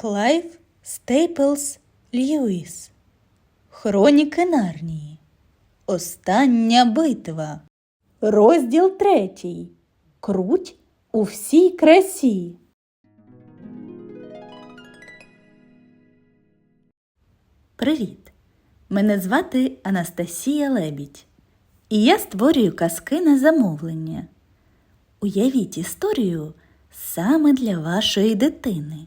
Клайв Стейплс Льюіс. Хроніки Нарнії. Остання битва. Розділ третій. Круть у всій красі. Привіт! Мене звати Анастасія Лебідь. І я створюю казки на замовлення. Уявіть історію саме для вашої дитини,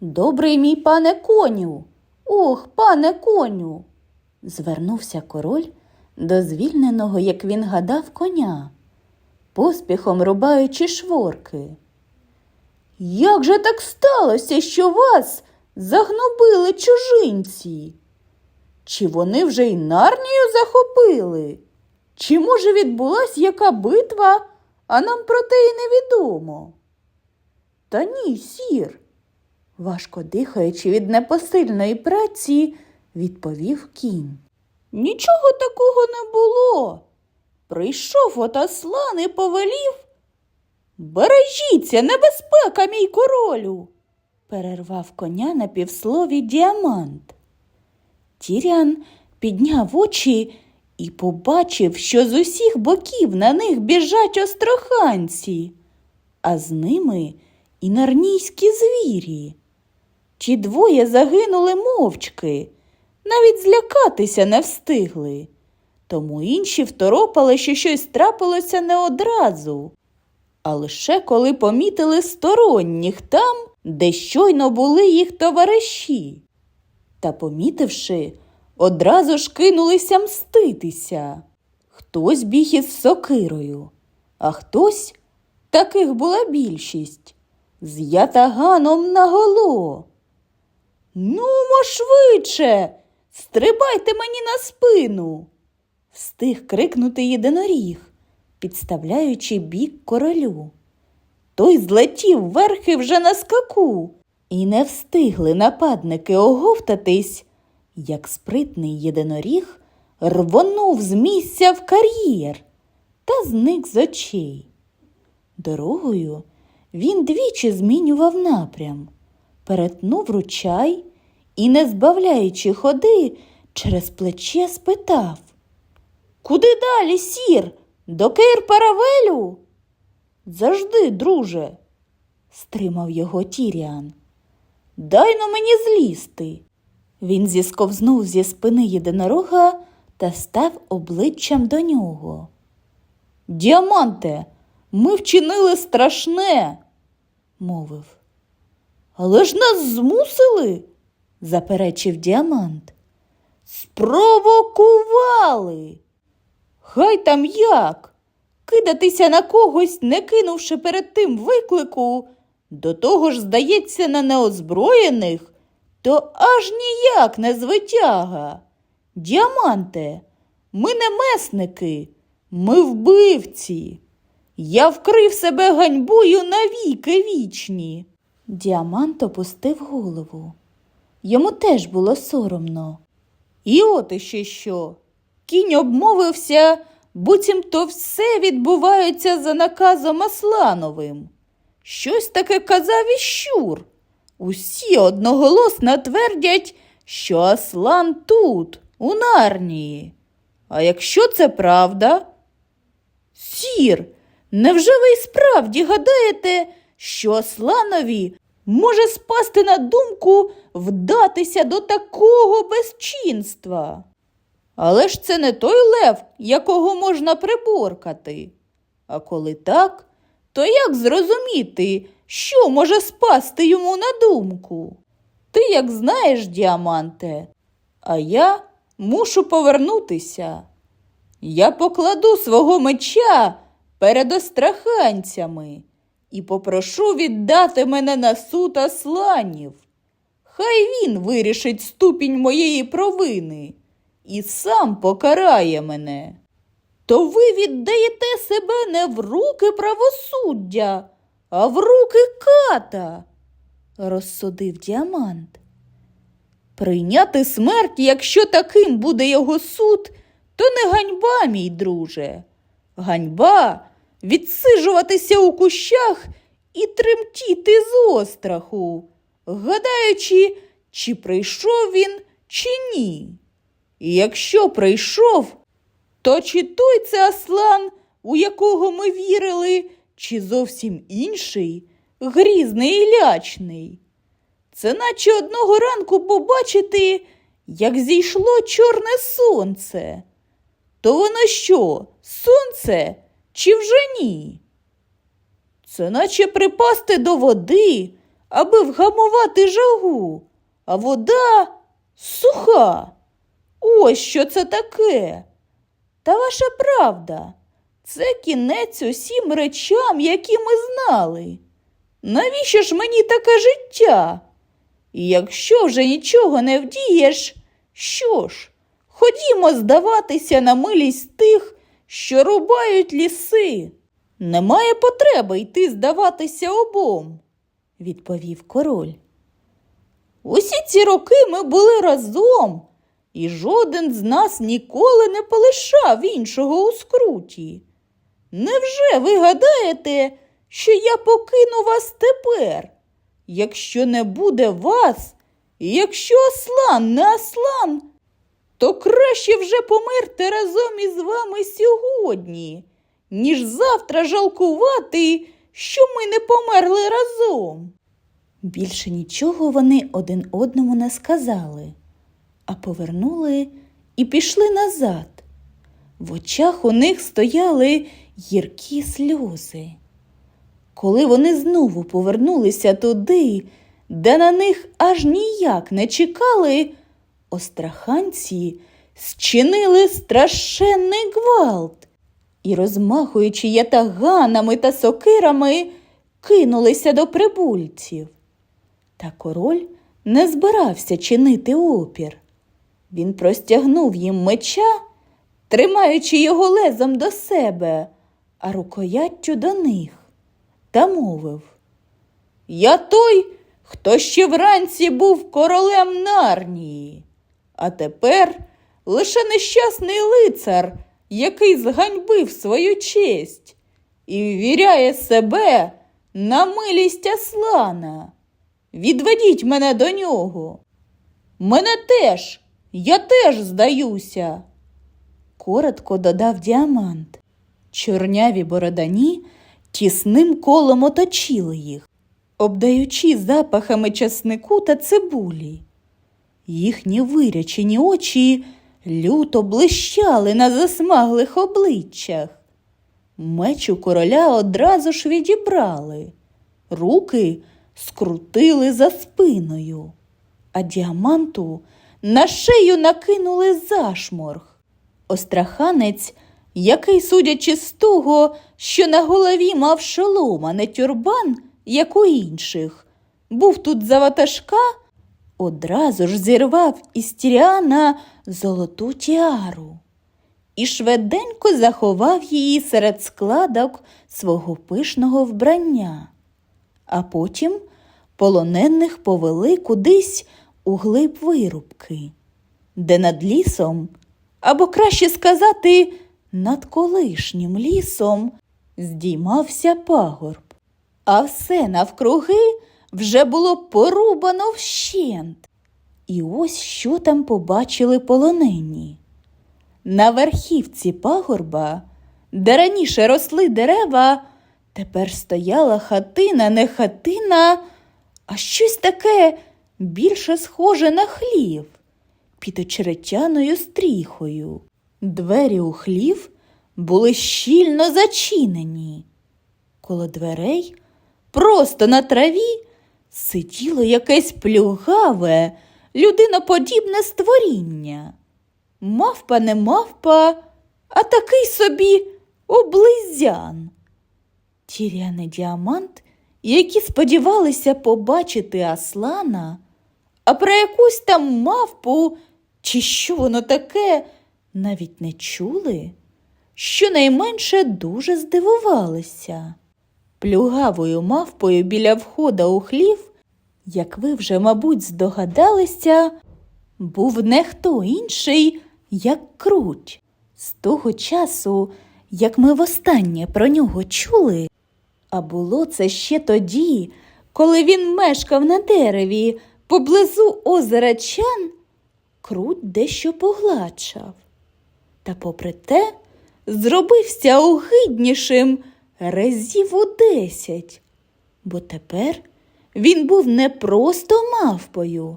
Добрий мій пане коню. Ох, пане коню. звернувся король до звільненого, як він гадав, коня, поспіхом рубаючи шворки. Як же так сталося, що вас загнобили чужинці? Чи вони вже й нарнію захопили? Чи, може, відбулась яка битва, а нам про те й невідомо? Та ні, сір, важко дихаючи від непосильної праці, відповів кінь. Нічого такого не було. Прийшов отаслан і повелів. Бережіться, небезпека, мій королю, перервав коня на півслові діамант. Тірян підняв очі і побачив, що з усіх боків на них біжать остроханці, а з ними і нарнійські звірі. Ті двоє загинули мовчки, навіть злякатися не встигли. Тому інші второпали, що щось трапилося не одразу, а лише коли помітили сторонніх там, де щойно були їх товариші. Та, помітивши, одразу ж кинулися мститися. Хтось біг із сокирою, а хтось, таких була більшість, з ятаганом наголо. Нумо швидше, стрибайте мені на спину. Встиг крикнути єдиноріг, підставляючи бік королю. Той злетів верхи вже на скаку, і не встигли нападники оговтатись, як спритний єдиноріг рвонув з місця в кар'єр та зник з очей. Дорогою він двічі змінював напрям, перетнув ручай і, не збавляючи ходи, через плече спитав Куди далі, сір? До Кейр Паравелю? Завжди, друже, стримав його Тіріан. Дай но мені злізти. Він зісковзнув зі спини єдинорога та став обличчям до нього. Діаманте, ми вчинили страшне, мовив. Але ж нас змусили, заперечив діамант. Спровокували. Хай там як. Кидатися на когось, не кинувши перед тим виклику, до того ж, здається, на неозброєних, то аж ніяк не звитяга. Діаманте, ми не месники, ми вбивці. Я вкрив себе ганьбою навіки вічні. Діамант опустив голову. Йому теж було соромно. І от іще що. Кінь обмовився, буцімто все відбувається за наказом Аслановим. Щось таке казав і щур. Усі одноголосно твердять, що Аслан тут, у Нарнії. А якщо це правда? Сір, невже ви справді гадаєте, що Асланові може спасти на думку вдатися до такого безчинства? Але ж це не той лев, якого можна приборкати. А коли так, то як зрозуміти, що може спасти йому на думку? Ти як знаєш, діаманте, а я мушу повернутися. Я покладу свого меча перед остраханцями і попрошу віддати мене на суд асланів. Хай він вирішить ступінь моєї провини і сам покарає мене. То ви віддаєте себе не в руки правосуддя, а в руки ката, розсудив діамант. Прийняти смерть, якщо таким буде його суд, то не ганьба, мій друже. Ганьба відсижуватися у кущах і тремтіти з остраху, гадаючи, чи прийшов він, чи ні. І якщо прийшов, то чи той це Аслан, у якого ми вірили, чи зовсім інший, грізний і лячний? Це наче одного ранку побачити, як зійшло чорне сонце. То воно що, сонце чи вже ні? Це наче припасти до води, аби вгамувати жагу, а вода суха. Ось що це таке. Та ваша правда, це кінець усім речам, які ми знали. Навіщо ж мені таке життя? І якщо вже нічого не вдієш, що ж, ходімо здаватися на милість тих, що рубають ліси. Немає потреби йти здаватися обом, відповів король. Усі ці роки ми були разом, і жоден з нас ніколи не полишав іншого у скруті. Невже ви гадаєте, що я покину вас тепер? Якщо не буде вас, якщо Аслан не Аслан, то краще вже померти разом із вами сьогодні, ніж завтра жалкувати, що ми не померли разом. Більше нічого вони один одному не сказали, а повернули і пішли назад. В очах у них стояли гіркі сльози. Коли вони знову повернулися туди, де на них аж ніяк не чекали, остраханці зчинили страшенний гвалт і, розмахуючи ятаганами та сокирами, кинулися до прибульців. Та король не збирався чинити опір. Він простягнув їм меча, тримаючи його лезом до себе, а рукояттю до них, та мовив Я той, хто ще вранці був королем Нарнії, а тепер лише нещасний лицар, який зганьбив свою честь і ввіряє себе на милість Аслана. Відведіть мене до нього. Мене теж, я теж здаюся. Коротко додав діамант. Чорняві бородані тісним колом оточили їх, обдаючи запахами часнику та цибулі. Їхні вирячені очі люто блищали на засмаглих обличчях. Меч у короля одразу ж відібрали, руки скрутили за спиною, а діаманту на шию накинули зашморг. Остраханець, який, судячи з того, що на голові мав шолом, а не тюрбан, як у інших, був тут за ватажка, одразу ж зірвав із Тіріана золоту тіару і швиденько заховав її серед складок свого пишного вбрання. А потім полонених повели кудись у глиб вирубки, де над лісом, або краще сказати, над колишнім лісом здіймався пагорб, а все навкруги вже було порубано вщент. І ось що там побачили полонені. На верхівці пагорба, де раніше росли дерева, тепер стояла хатина, не хатина, а щось таке більше схоже на хлів під очеретяною стріхою. Двері у хлів були щільно зачинені. Коло дверей, просто на траві, сиділо якесь плюгаве, людиноподібне створіння. Мавпа не мавпа, а такий собі облизян. Тіряний діамант які сподівалися побачити Аслана, а про якусь там мавпу, чи що воно таке, навіть не чули, щонайменше дуже здивувалися. Плюгавою мавпою біля входа у хлів, як ви вже, мабуть, здогадалися, був не хто інший, як круть. З того часу, як ми востаннє про нього чули, а було це ще тоді, коли він мешкав на дереві поблизу озера Чан, круть дещо погладшав. Та попри те, зробився огиднішим разів у десять, бо тепер він був не просто мавпою,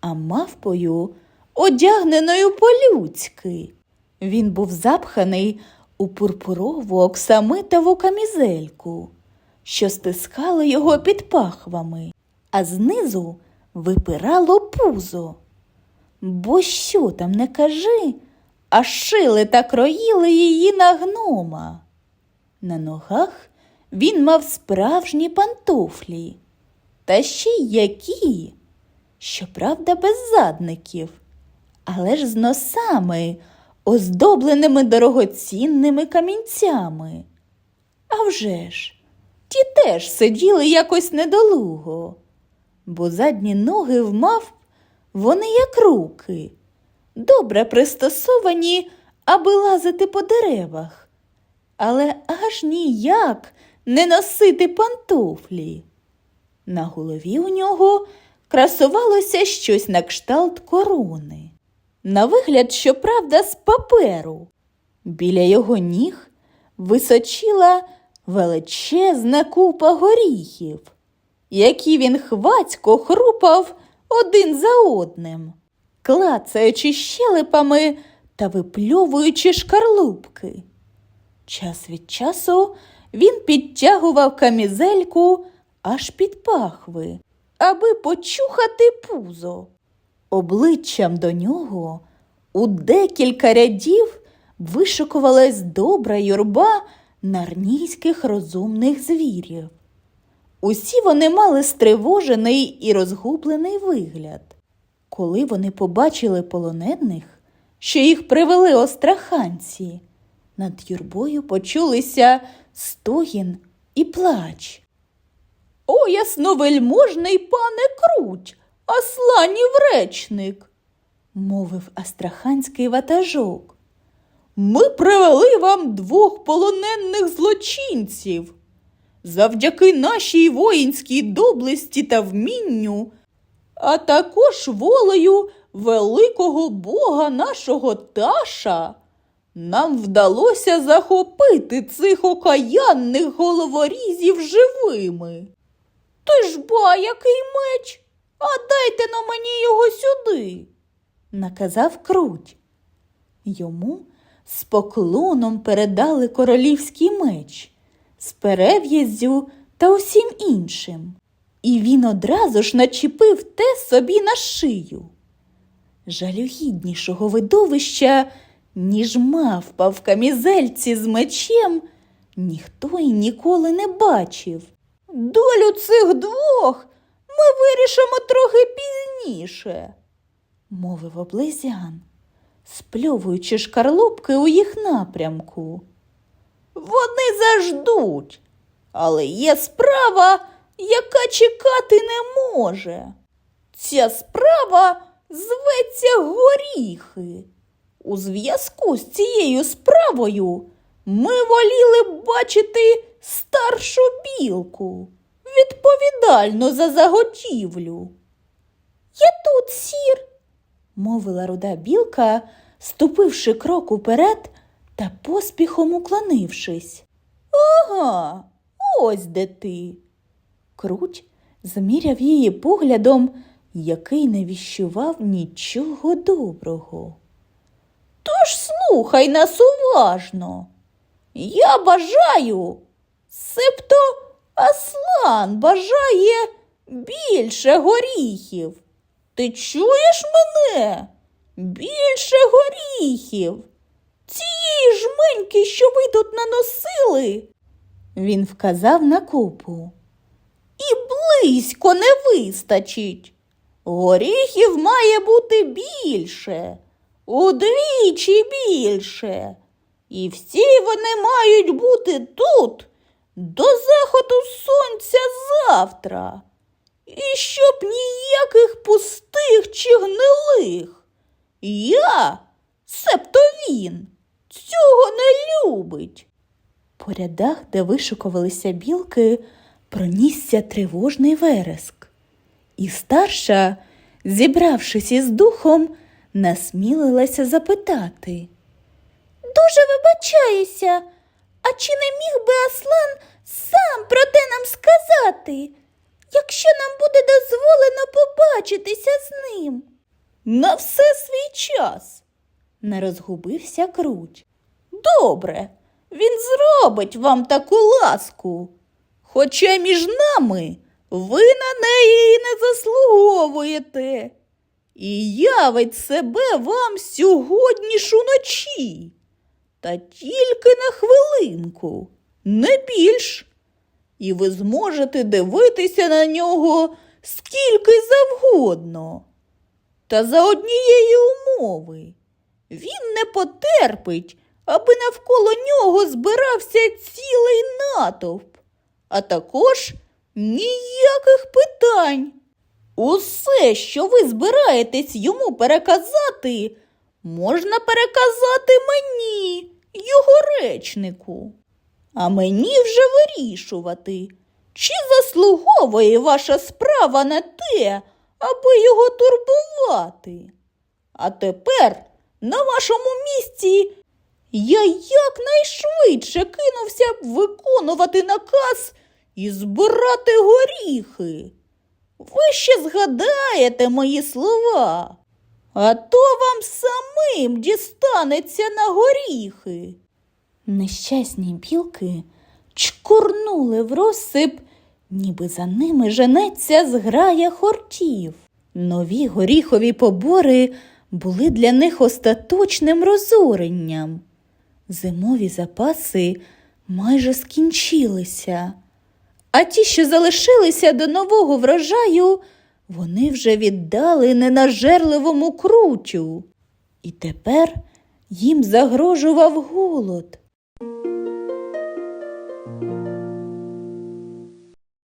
а мавпою, одягненою по-людськи. Він був запханий у пурпурову оксамитову камізельку, що стискало його під пахвами, а знизу випирало пузо. Бо що там не кажи, а шили та кроїли її на гнома. На ногах він мав справжні пантофлі, та ще й які, щоправда, без задників, але ж з носами, оздобленими дорогоцінними камінцями. А вже ж, ті теж сиділи якось недолуго, бо задні ноги в мавп вони як руки, добре пристосовані, аби лазити по деревах, але аж ніяк не носити пантофлі. На голові у нього красувалося щось на кшталт корони. На вигляд, щоправда, з паперу. Біля його ніг височила величезна купа горіхів, які він хвацько хрупав один за одним, клацаючи щелепами та випльовуючи шкарлупки. Час від часу він підтягував камізельку аж під пахви, аби почухати пузо. Обличчям до нього у декілька рядів вишикувалась добра юрба нарнійських розумних звірів. Усі вони мали стривожений і розгублений вигляд. Коли вони побачили полонених, що їх привели остраханці, над юрбою почулися стогін і плач. О, ясновельможний пане круть, асланів речник, мовив астраханський ватажок. Ми привели вам двох полонених злочинців. Завдяки нашій воїнській доблесті та вмінню, а також волею великого бога нашого Таша, нам вдалося захопити цих окаянних головорізів живими. Ти ж ба, який меч, а дайте на мені його сюди, наказав круть. Йому з поклоном передали королівський меч з перев'язю та усім іншим, і він одразу ж начепив те собі на шию. Жалюгіднішого видовища, ніж мавпа в камізельці з мечем, ніхто й ніколи не бачив. Долю цих двох ми вирішимо трохи пізніше, мовив облизян, спльовуючи шкарлупки у їх напрямку. Вони заждуть, але є справа, яка чекати не може. Ця справа зветься горіхи. У зв'язку з цією справою ми воліли б бачити старшу білку, відповідальну за заготівлю. Я тут, сір, мовила руда білка, ступивши крок уперед та поспіхом уклонившись. Ага, ось де ти. Круть заміряв її поглядом, який не віщував нічого доброго. Тож слухай нас уважно. Я бажаю, себто Аслан бажає більше горіхів. Ти чуєш мене? Більше горіхів. Цієї жменьки, що ви тут наносили. Він вказав на купу. і близько не вистачить. Горіхів має бути більше, удвічі більше. І всі вони мають бути тут до заходу сонця завтра. І щоб ніяких пустих чи гнилих. Я, себто він, цього не любить. По рядах, де вишикувалися білки, пронісся тривожний вереск. І старша, зібравшись із духом, насмілилася запитати. Дуже вибачаюся, а чи не міг би Аслан сам про те нам сказати, якщо нам буде дозволено побачитися з ним? На все свій час, не розгубився круть. Добре, він зробить вам таку ласку. Хоча між нами ви на неї і не заслуговуєте. І явить себе вам сьогодні ж уночі. Та тільки на хвилинку, не більш. І ви зможете дивитися на нього скільки завгодно. Та за однієї умови. Він не потерпить, аби навколо нього збирався цілий натовп, а також ніяких питань. Усе, що ви збираєтесь йому переказати, можна переказати мені, його речнику. А мені вже вирішувати, чи заслуговує ваша справа на те, аби його турбувати. А тепер на вашому місці я якнайшвидше кинувся б виконувати наказ і збирати горіхи. Ви ще згадаєте мої слова, а то вам самим дістанеться на горіхи. Нещасні білки чкурнули в розсип, ніби за ними женеться зграя хортів. Нові горіхові побори були для них остаточним розоренням. Зимові запаси майже скінчилися, а ті, що залишилися до нового врожаю, вони вже віддали ненажерливому крутю. І тепер їм загрожував голод.